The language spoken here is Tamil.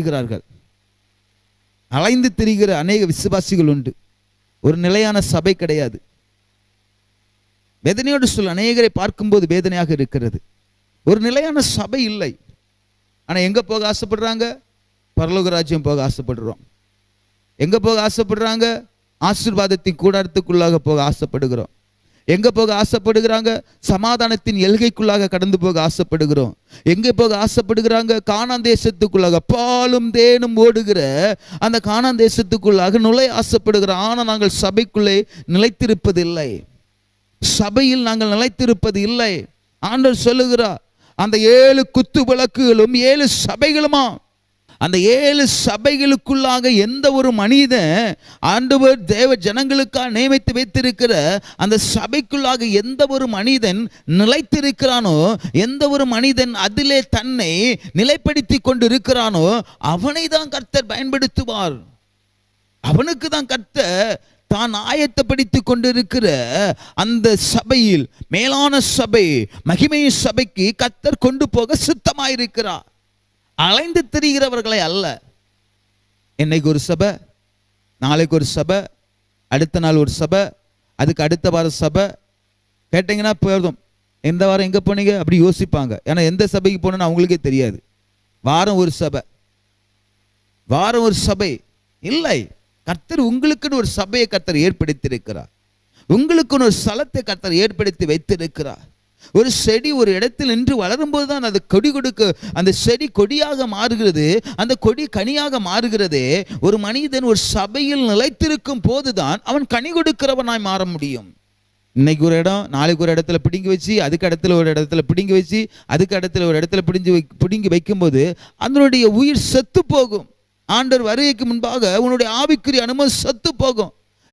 திரிகிறார்கள். அலைந்து திரிகிற அநேக விசுவாசிகள் உண்டு. ஒரு நிலையான சபை கிடையாது. வேதனையோடு சொல் அநேகரை பார்க்கும்போது வேதனையாக இருக்கிறது. ஒரு நிலையான சபை இல்லை. ஆனா எங்க போக ஆசைப்படுறாங்க? பரலோக ராஜ்யம் போக ஆசைப்படுறோம். எங்க போக ஆசைப்படுறாங்க? ஆசீர்வாதத்தின் கூடாரத்துக்குள்ளாக போக ஆசைப்படுகிறோம். எங்கே போக ஆசைப்படுகிறாங்க? சமாதானத்தின் எல்கைக்குள்ளாக கடந்து போக ஆசைப்படுகிறோம். எங்கே போக ஆசைப்படுகிறாங்க? காணாந்தேசத்துக்குள்ளாக பாலும் தேனும் ஓடுகிற அந்த காணான் தேசத்துக்குள்ளாக நுழை ஆசைப்படுகிறோம் ஆனால் நாங்கள் சபைக்குள்ளே நிலைத்திருப்பதில்லை. சபையில் நாங்கள் நிலைத்திருப்பது இல்லை ஆண்டவர் சொல்லுகிறார் அந்த ஏழு குத்து விளக்குகளும் ஏழு சபைகளுமா? அந்த ஏழு சபைகளுக்குள்ளாக எந்த ஒரு மனிதன் ஆண்டவர் தேவ ஜனங்களுக்காக நியமித்து வைத்திருக்கிற அந்த சபைக்குள்ளாக எந்த ஒரு மனிதன் நிலைத்திருக்கிறானோ எந்த ஒரு மனிதன் அதிலே தன்னை நிலைப்படுத்தி கொண்டு இருக்கிறானோ அவனை தான் கர்த்தர் பயன்படுத்துவார். அவனுக்கு தான் கர்த்தர் தான் ஆயத்தப்படுத்தி கொண்டிருக்கிற அந்த சபையில் மேலான சபை மகிமை சபைக்கு கர்த்தர் கொண்டு போக சித்தமாயிருக்கிறார். அலைந்து திரிகிறவர்களை அல்ல. இன்னைக்கு ஒரு சபை நாளைக்கு ஒரு சபை அடுத்த நாள் ஒரு சபை அதுக்கு அடுத்த வாரம் சபை. கேட்டிங்கன்னா போதும். எந்த வாரம் எங்கே போனீங்க? அப்படி யோசிப்பாங்க. ஏன்னா எந்த சபைக்கு போனோன்னு அவங்களுக்கே தெரியாது. வாரம் ஒரு சபை. வாரம் ஒரு சபை. இல்லை. கர்த்தர் உங்களுக்குன்னு ஒரு சபையை கர்த்தர் ஏற்படுத்தியிருக்கிறார். உங்களுக்குன்னு ஒரு ஸ்தலத்தை கர்த்தர் ஏற்படுத்தி வைத்திருக்கிறார். ஒரு செடி ஒரு இடத்தில் நின்று வளரும்போது தான் அது கொடி கொடுக்க அந்த செடி கொடியாக மாறுகிறது. அந்த கொடி கனியாக மாறுகிறதே. ஒரு மனிதன் ஒரு சபையில் நிலைத்திருக்கும் போதுதான் அவன் கனி கொடுக்கிறவனாய் மாற முடியும். இன்னைக்கு ஒரு இடம் நாளைக்கு ஒரு இடத்துல பிடுங்கி வச்சு அதுக்கு இடத்துல ஒரு இடத்துல பிடுங்கி வச்சு அதுக்கு இடத்துல ஒரு இடத்துல பிடிஞ்சு வை பிடுங்கி வைக்கும்போது அதனுடைய உயிர் செத்து போகும். ஆண்டர் வருகைக்கு முன்பாக உன்னுடைய ஆவிக்குரிய அனுமதி செத்து போகும்.